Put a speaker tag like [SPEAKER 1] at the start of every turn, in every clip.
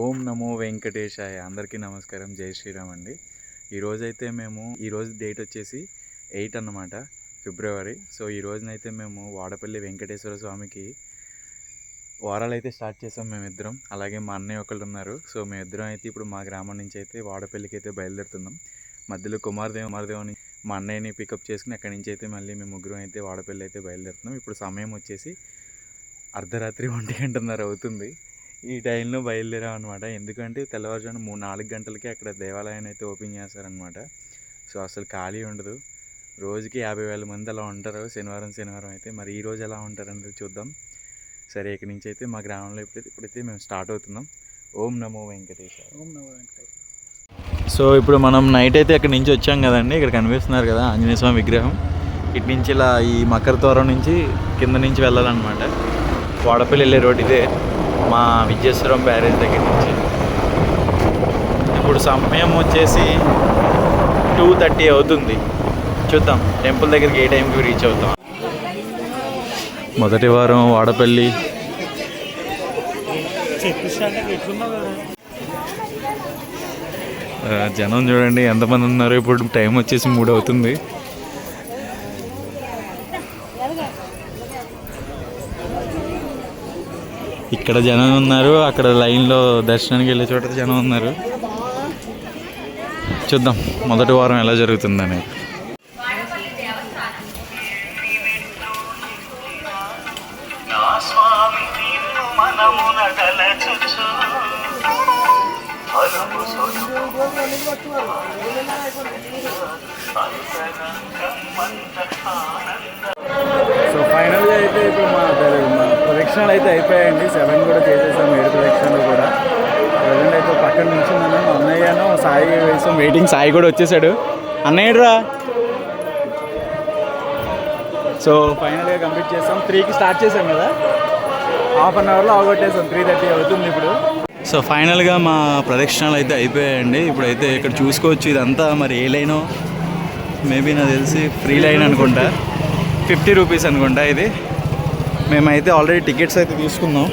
[SPEAKER 1] ఓం నమో వెంకటేశాయ. అందరికీ నమస్కారం. జై శ్రీరామ్ అండి. ఈరోజైతే మేము ఈరోజు డేట్ వచ్చేసి ఎయిట్ అన్నమాట ఫిబ్రవరి. సో ఈ రోజునైతే మేము వాడపల్లి వెంకటేశ్వర స్వామికి వారాలు అయితే స్టార్ట్ చేసాం మేమిద్దరం. అలాగే మా అన్నయ్య ఒకళ్ళు ఉన్నారు. సో మేమిద్దరం అయితే ఇప్పుడు మా గ్రామం నుంచి అయితే వాడపల్లికి అయితే బయలుదేరుతున్నాం. మధ్యలో కుమారదేవ్ కుమారదేవుని మా అన్నయ్యని పికప్ చేసుకుని అక్కడి నుంచి అయితే మళ్ళీ మేము ముగ్గురం అయితే వాడపల్లి అయితే బయలుదేరుతున్నాం. ఇప్పుడు సమయం వచ్చేసి అర్ధరాత్రి ఒంటి గంటన్నర అవుతుంది. ఈ టైంలో బయలుదేరాం అనమాట ఎందుకంటే తెల్లవారుజామున మూడు నాలుగు గంటలకి అక్కడ దేవాలయాన్ని అయితే ఓపెన్ చేస్తారనమాట సో అసలు ఖాళీ ఉండదు. రోజుకి యాభై వేల మంది అలా ఉంటారు. శనివారం శనివారం అయితే. మరి ఈ రోజు ఎలా ఉంటారనేది చూద్దాం. సరే ఇక్కడి నుంచి అయితే మా గ్రామంలో ఇప్పుడైతే ఇప్పుడైతే మేము స్టార్ట్ అవుతున్నాం. ఓం నమో వెంకటేశ్వర
[SPEAKER 2] ఓం నమో వెంకటేశ్వర
[SPEAKER 1] సో ఇప్పుడు మనం నైట్ అయితే ఇక్కడ నుంచి వచ్చాం కదండి. ఇక్కడ కనిపిస్తున్నారు కదా ఆంజనేయ స్వామి విగ్రహం. ఇటు నుంచి ఇలా ఈ మకర తోరం నుంచి కింద నుంచి వెళ్ళాలన్నమాట. వాడపల్లి వెళ్ళే రోడ్ ఇదే మా విజయేశ్వరం బ్యారేజ్ దగ్గర నుంచి. ఇప్పుడు సమయం వచ్చేసి టూ థర్టీ అవుతుంది. చూద్దాం టెంపుల్ దగ్గరికి ఏ టైంకి రీచ్ అవుతాం. మొదటి వారం వాడపల్లి. జనం చూడండి ఎంతమంది ఉన్నారు? ఇప్పుడు టైం వచ్చేసి మూడు అవుతుంది. ఇక్కడ జనం ఉన్నారు అక్కడ లైన్లో దర్శనానికి వెళ్ళే చోట జనం ఉన్నారు. చూద్దాం మొదటి వారం ఎలా జరుగుతుందని.
[SPEAKER 2] సో ఫైనల్గా అయితే ఇప్పుడు మా తెలు- మా ప్రదక్షిణలు అయితే అయిపోయాయండి. సెవెన్ కూడా చేసేసాం ఏడు ప్రదక్షిణలు కూడా. ప్రజెంట్ అయితే పక్కన నుంచి మనం అన్నయ్యను సాయి వేసాం. వెయిటింగ్ సాయి కూడా వచ్చేసాడు. అన్నయ్యరా సో ఫైనల్గా కంప్లీట్ చేసాం త్రీకి స్టార్ట్ చేసాం కదా? హాఫ్ అన్ అవర్లో అవగొట్టేసాం త్రీ థర్టీ అవుతుంది ఇప్పుడు.
[SPEAKER 1] సో ఫైనల్గా మా ప్రదక్షిణాలు అయితే అయిపోయాయండి. ఇప్పుడైతే ఇక్కడ చూసుకోవచ్చు ఇదంతా. మరి ఏ లైనో? మేబీ నాకు తెలిసి ఫ్రీ లైన్ అనుకుంటా. ఫిఫ్టీ రూపీస్ అనుకుంటా ఇది. మేమైతే ఆల్రెడీ టికెట్స్ అయితే తీసుకున్నాం.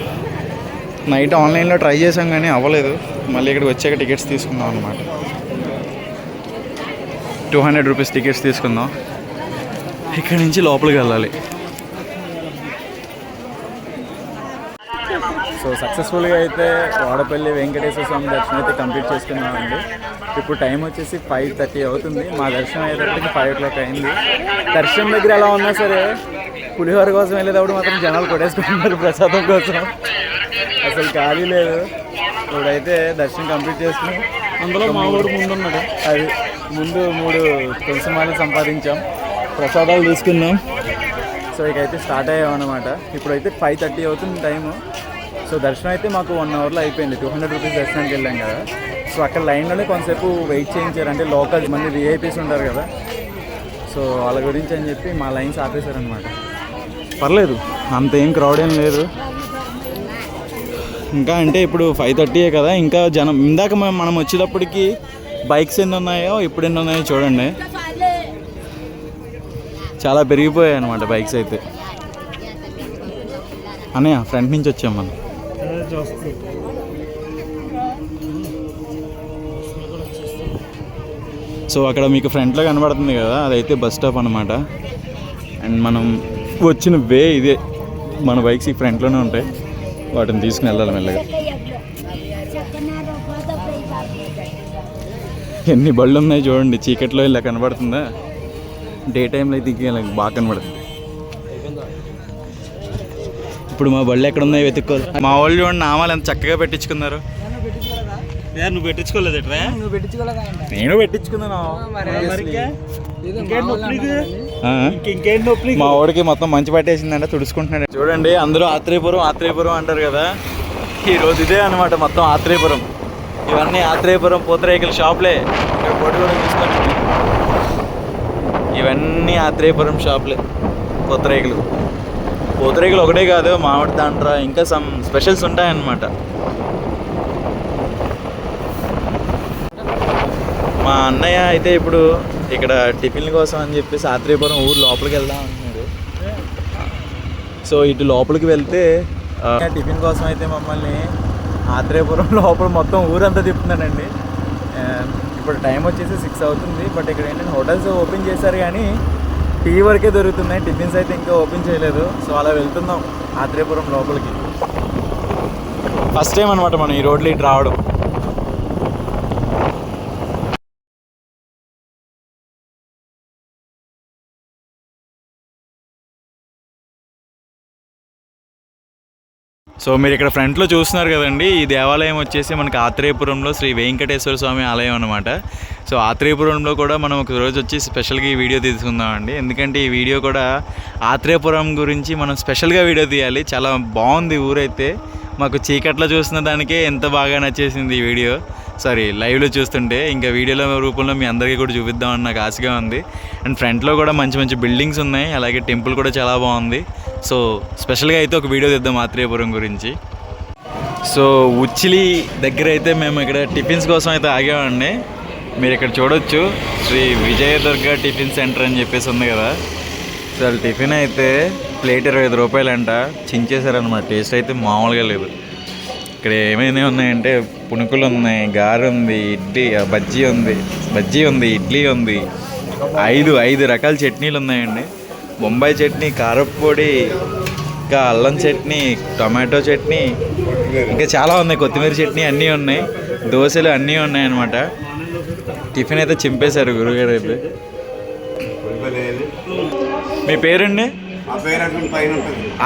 [SPEAKER 1] నైట్ ఆన్లైన్లో ట్రై చేసాం కానీ అవ్వలేదు. మళ్ళీ ఇక్కడికి వచ్చాక టికెట్స్ తీసుకుందాం అనమాట టూ హండ్రెడ్ రూపీస్ టికెట్స్ తీసుకుందాం. ఇక్కడి నుంచి లోపలికి వెళ్ళాలి.
[SPEAKER 2] సో సక్సెస్ఫుల్గా అయితే వాడపల్లి వెంకటేశ్వర స్వామి దర్శనం అయితే కంప్లీట్ చేసుకున్నామండి. ఇప్పుడు టైం వచ్చేసి ఫైవ్ థర్టీ అవుతుంది. మా దర్శనం అయ్యేటప్పటికి ఫైవ్ ఓ క్లాక్ అయింది. దర్శనం దగ్గర ఎలా ఉన్నా సరే పులిహోర కోసం వెళ్ళేటప్పుడు మాత్రం జనాలు కొట్టేసుకుంటున్నారు ప్రసాదం కోసం. అసలు ఖాళీ లేదు. ఇప్పుడైతే దర్శనం కంప్లీట్ చేసుకుని అందులో మా ఊరు ముందు ఉన్నాడు అది ముందు మూడు తులసి మాలు సంపాదించాం. ప్రసాదాలు తీసుకున్నాం. సో ఇకైతే స్టార్ట్ అయ్యామన్నమాట. ఇప్పుడైతే ఫైవ్ థర్టీ అవుతుంది టైము సో దర్శనం అయితే మాకు వన్ అవర్లో అయిపోయింది. టూ హండ్రెడ్ రూపీస్ దర్శనానికి వెళ్ళాం కదా. సో అక్కడ లైన్లోనే కొంతసేపు వెయిట్ చేయించారు. అంటే లోకల్ మంది విఐపీస్ ఉంటారు కదా. సో వాళ్ళ గురించి అని చెప్పి మా లైన్స్ ఆపేశారనమాట పర్లేదు అంత ఏం క్రౌడ్ ఏం లేదు. ఇంకా అంటే ఇప్పుడు ఫైవ్ థర్టీయే కదా ఇంకా జనం ఇందాక మనం వచ్చేటప్పటికి బైక్స్ ఎన్ని ఉన్నాయో ఇప్పుడు ఎన్ని ఉన్నాయో చూడండి. చాలా పెరిగిపోయాయి అనమాట బైక్స్ అయితే. అన్నయ్య ఫ్రంట్ నుంచి వచ్చాం మనం. సో అక్కడ మీకు ఫ్రంట్లో కనబడుతుంది కదా అదైతే బస్ స్టాప్ అనమాట అండ్ మనం వచ్చిన వే ఇదే మన బైక్స్ ఈ ఫ్రంట్లోనే ఉంటాయి. వాటిని తీసుకుని వెళ్ళాలి మెల్లగా. ఎన్ని బళ్ళు ఉన్నాయి చూడండి చీకట్లో ఇలా కనబడుతుందా? డే టైంలో అయితే ఇలా బాగా కనబడుతుంది. ఇప్పుడు మా బళ్ళు ఎక్కడ ఉన్నాయి వెతుక్కోవాలి? మా వాళ్ళు చూడండి నామాలు ఎంత చక్కగా పెట్టించుకున్నారు. నువ్వు పెట్టించుకోలేదు
[SPEAKER 1] నేను పెట్టించుకున్నాను. మా వాడికి మొత్తం మంచి పట్టేసిందంటే తుడుచుకుంటున్నాడు. చూడండి అందరూ ఆత్రేయపురం ఆత్రేయపురం అంటారు కదా. ఈ రోజు ఇదే అనమాట మొత్తం ఆత్రేయపురం. ఇవన్నీ ఆత్రేయపురం పూతరేకుల షాప్లే. ఇక్కడ బోర్డు కూడా తీసుకోండి. ఇవన్నీ ఆత్రేయపురం షాప్లే పూతరేకులు. పూతరేకులు ఒకటే కాదు మామిడి దాంట్రా ఇంకా సమ్ స్పెషల్స్ ఉంటాయన్నమాట. మా అన్నయ్య అయితే ఇప్పుడు ఇక్కడ టిఫిన్ కోసం అని చెప్పేసి ఆత్రేయపురం ఊరు లోపలికి వెళ్దాం అంటున్నారు సో ఇటు లోపలికి వెళ్తే టిఫిన్ కోసం అయితే మమ్మల్ని ఆత్రేయపురం లోపల మొత్తం ఊరంతా తిప్పుతున్నానండి ఇప్పుడు టైం వచ్చేసి సిక్స్ అవుతుంది బట్ ఇక్కడ ఏంటంటే హోటల్స్ ఓపెన్ చేశారు కానీ టీ వరకే దొరుకుతున్నాయి. టిఫిన్స్ అయితే ఇంకా ఓపెన్ చేయలేదు. సో అలా వెళ్తున్నాం ఆత్రేయపురం లోపలికి. ఫస్ట్ టైం అనమాట మనం ఈ రోడ్లు ఇటు రావడం. సో మీరు ఇక్కడ ఫ్రంట్లో చూస్తున్నారు కదండి ఈ దేవాలయం వచ్చేసి మనకి ఆత్రేయపురంలో శ్రీ వెంకటేశ్వర స్వామి ఆలయం అనమాట సో ఆత్రేయపురంలో కూడా మనం ఒక రోజు వచ్చి స్పెషల్గా ఈ వీడియో తీసుకుందామండి. ఎందుకంటే ఈ వీడియో కూడా ఆత్రేయపురం గురించి మనం స్పెషల్గా వీడియో తీయాలి. చాలా బాగుంది ఊరైతే. మాకు చీకట్లో చూసిన దానికే ఎంత బాగా నచ్చేసింది ఈ వీడియో. సారీ లైవ్లో చూస్తుంటే ఇంకా వీడియోల రూపంలో మీ అందరికీ కూడా చూపిద్దామని నాకు ఆశగా ఉంది. అండ్ ఫ్రంట్లో కూడా మంచి మంచి బిల్డింగ్స్ ఉన్నాయి. అలాగే టెంపుల్ కూడా చాలా బాగుంది. సో స్పెషల్గా అయితే ఒక వీడియో తెద్దాం ఆత్రేయపురం గురించి. సో ఉచ్చిలి దగ్గర అయితే మేము ఇక్కడ టిఫిన్స్ కోసం అయితే ఆగామండి. మీరు ఇక్కడ చూడొచ్చు. శ్రీ విజయదుర్గ టిఫిన్ సెంటర్ అని చెప్పేసి ఉంది కదా. సో వాళ్ళ టిఫిన్ అయితే ప్లేట్ ఇరవై ఐదు రూపాయలంట. చించేశారనమాట టేస్ట్ అయితే మామూలుగా లేదు. ఇక్కడ ఏమైనా ఉన్నాయంటే పునుకులు ఉన్నాయి గారు ఉంది ఇడ్లీ ఆ, బజ్జీ ఉంది బజ్జీ ఉంది ఇడ్లీ ఉంది. ఐదు ఐదు రకాల చట్నీలు ఉన్నాయండి. బొంబాయి చట్నీ కారప్పొడి ఇంకా అల్లం చట్నీ టొమాటో చట్నీ ఇంకా చాలా ఉన్నాయి. కొత్తిమీర చట్నీ అన్నీ ఉన్నాయి. దోశలు అన్నీ ఉన్నాయి అన్నమాట. టిఫిన్ అయితే చింపేశారు గురుగారు అయితే. మీ పేరండి?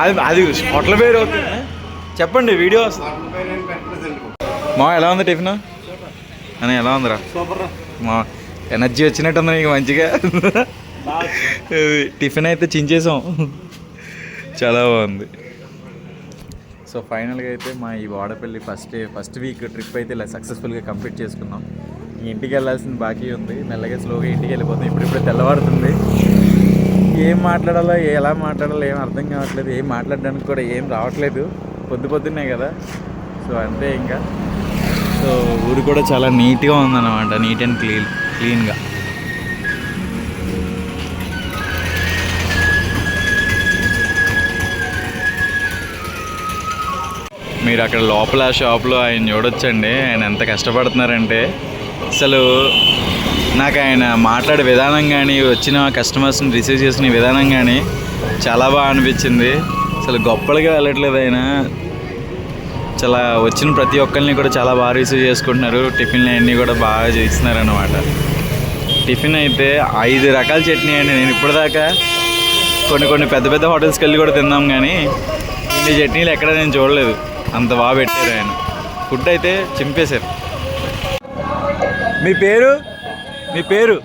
[SPEAKER 1] అది అది హోటల్ పేరు అవుతుంది? చెప్పండి వీడియో మా ఎలా ఉంది టిఫిన్? అని ఎలా ఉందిరా? మా ఎనర్జీ వచ్చినట్టుంది నీకు మంచిగా. టిఫిన్ అయితే చించేసాం. చాలా బాగుంది. సో ఫైనల్గా అయితే మా ఈ Vadapalli first first week trip అయితే ఇలా సక్సెస్ఫుల్గా కంప్లీట్ చేసుకున్నాం. ఇంటికి వెళ్ళాల్సిన బాకీ ఉంది. మెల్లగా స్లోగా ఇంటికి వెళ్ళిపోతాం ఇప్పుడు ఇప్పుడు తెల్లవారుతుంది. ఏం మాట్లాడాలో ఎలా మాట్లాడాలో ఏం అర్థం కావట్లేదు. ఏం మాట్లాడడానికి కూడా ఏం రావట్లేదు. పొద్దు పొద్దున్నే కదా. సో అంతే ఇంకా. సో ఊరు కూడా చాలా నీట్గా ఉందన్నమాట. నీట్ అండ్ క్లీన్ క్లీన్గా. మీరు అక్కడ లోపల షాప్లో ఆయన చూడొచ్చండి. ఆయన ఎంత కష్టపడుతున్నారంటే అసలు నాకు ఆయన మాట్లాడే విధానం కానీ వచ్చిన కస్టమర్స్ని రిసీవ్ చేసిన విధానం కానీ చాలా బాగా అనిపించింది. అసలు గొప్పలుగా వెళ్ళట్లేదు ఆయన. చాలా వచ్చిన ప్రతి ఒక్కరిని కూడా చాలా బాగా రిసీవ్ చేసుకుంటున్నారు. టిఫిన్లు అన్నీ కూడా బాగా చేస్తున్నారు అనమాట టిఫిన్ అయితే ఐదు రకాల చట్నీ అండి. నేను ఇప్పటిదాకా కొన్ని కొన్ని పెద్ద పెద్ద హోటల్స్కి వెళ్ళి కూడా తిన్నాం కానీ ఇన్ని చట్నీలు ఎక్కడ నేను చూడలేదు. అంత బాగా పెట్టారు ఆయన. ఫుడ్ అయితే చింపేశారు. మీ పేరు? మీ పేరు?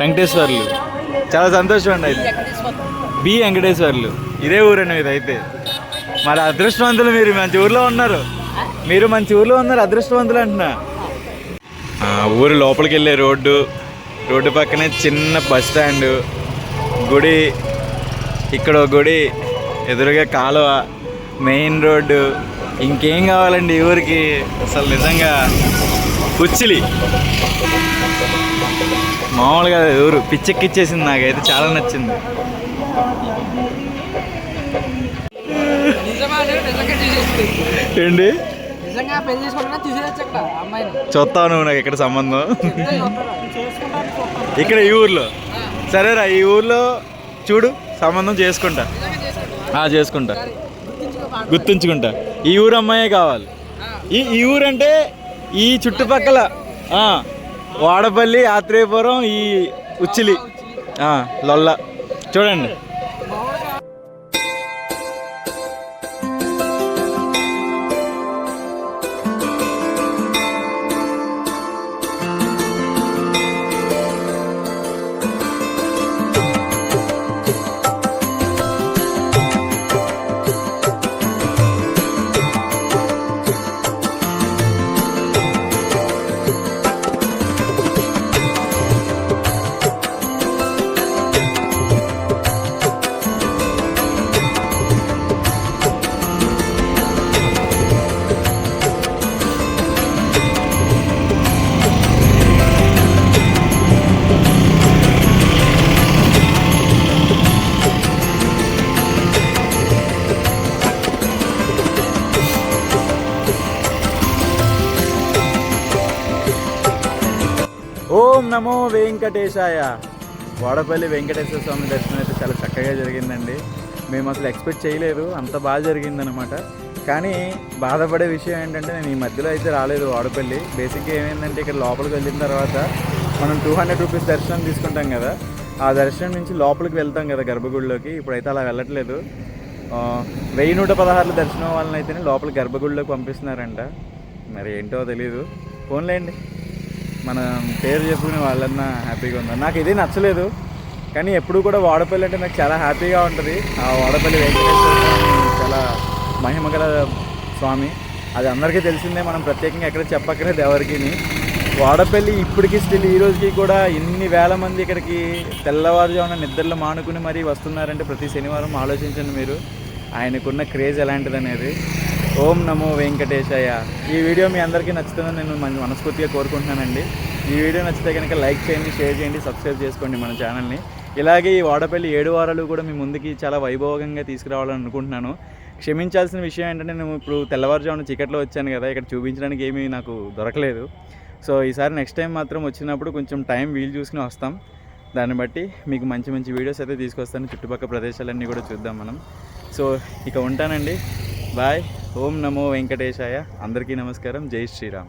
[SPEAKER 1] వెంకటేశ్వర్లు. చాలా సంతోషం అండి అయితే. బి వెంకటేశ్వర్లు. ఇదే ఊరండి ఇది అయితే. మరి అదృష్టవంతులు మీరు మంచి ఊర్లో ఉన్నారు. మీరు మంచి ఊర్లో ఉన్నారు అదృష్టవంతులు అంటున్నా. ఆ, ఊరు లోపలికి వెళ్ళే రోడ్డు రోడ్డు పక్కనే చిన్న బస్ స్టాండ్. గుడి ఇక్కడ గుడి ఎదురుగా కాలువ. Main road. ఇంకేం కావాలండి ఈ ఊరికి? అసలు నిజంగా కుచ్చిలి మామూలుగా ఊరు పిచ్చెక్కిచ్చేసింది నాకైతే చాలా నచ్చింది. ఏంటి? చూస్తావు నువ్వు నాకు ఇక్కడ సంబంధం? ఇక్కడ ఈ ఊర్లో. సరేరా ఈ ఊర్లో చూడు సంబంధం చేసుకుంటా. ఆ, చేసుకుంటా. గుర్తుంచుకుంటా. ఈ ఊరు అమ్మాయే కావాలి. ఈ ఈ ఊరు అంటే ఈ చుట్టుపక్కల వాడపల్లి ఆత్రేయపురం ఈ ఉచ్చిలి లొల్ల. చూడండి. నమో వెంకటేశాయ. వాడపల్లి వెంకటేశ్వర స్వామి దర్శనం అయితే చాలా చక్కగా జరిగిందండి. మేము అసలు ఎక్స్పెక్ట్ చేయలేదు అంత బాగా జరిగిందనమాట కానీ బాధపడే విషయం ఏంటంటే నేను ఈ మధ్యలో అయితే రాలేదు వాడపల్లి. బేసిక్గా ఏమైందంటే ఇక్కడ లోపలికి వెళ్ళిన తర్వాత మనం టూ హండ్రెడ్ రూపీస్ దర్శనం తీసుకుంటాం కదా. ఆ దర్శనం నుంచి లోపలికి వెళ్తాం కదా గర్భగుడిలోకి. ఇప్పుడైతే అలా వెళ్ళట్లేదు. వెయ్యి నూట పదహారుల దర్శనం వాళ్ళని అయితేనే లోపల గర్భగుడిలోకి పంపిస్తున్నారంట. మరి ఏంటో తెలియదు ఫోన్లేండి మనం పేరు చెప్పుకునే వాళ్ళన్నా హ్యాపీగా ఉన్నారు నాకు ఇదే నచ్చలేదు. కానీ ఎప్పుడు కూడా వాడపల్లి అంటే నాకు చాలా హ్యాపీగా ఉంటుంది. ఆ వాడపల్లి వెంకటేశ్వర చాలా మహిమగల స్వామి. అది అందరికీ తెలిసిందే మనం ప్రత్యేకంగా ఎక్కడ చెప్పక్కర్లేదు ఎవరికి. వాడపల్లి ఇప్పటికీ స్టిల్ ఈ రోజుకి కూడా ఇన్ని వేల మంది ఇక్కడికి తెల్లవారుజామున నిద్రలు మానుకుని మరీ వస్తున్నారంటే ప్రతి శనివారం ఆలోచించండి మీరు. ఆయనకున్న క్రేజ్ ఎలాంటిది అనేది ఓం నమో వెంకటేశయ్య. ఈ వీడియో మీ అందరికీ నచ్చుతుందని నేను మంచి మనస్ఫూర్తిగా కోరుకుంటున్నానండి. ఈ వీడియో నచ్చితే కనుక లైక్ చేయండి షేర్ చేయండి సబ్స్క్రైబ్ చేసుకోండి మన ఛానల్ని. ఇలాగే ఈ వాడపల్లి ఏడు వారాలు కూడా మీ ముందుకి చాలా వైభవంగా తీసుకురావాలని అనుకుంటున్నాను. క్షమించాల్సిన విషయం ఏంటంటే నేను ఇప్పుడు తెల్లవారుజామున చికెట్లో వచ్చాను కదా ఇక్కడ చూపించడానికి ఏమీ నాకు దొరకలేదు. సో ఈసారి నెక్స్ట్ టైం మాత్రం వచ్చినప్పుడు కొంచెం టైం వీలు చూసుకుని వస్తాం. దాన్ని బట్టి మీకు మంచి మంచి వీడియోస్ అయితే తీసుకొస్తాను. చుట్టుపక్కల ప్రదేశాలన్నీ కూడా చూద్దాం మనం. సో ఇక ఉంటానండి. బాయ్. ఓం నమో వెంకటేశాయ. అందరికీ నమస్కారం. జై శ్రీరామ్.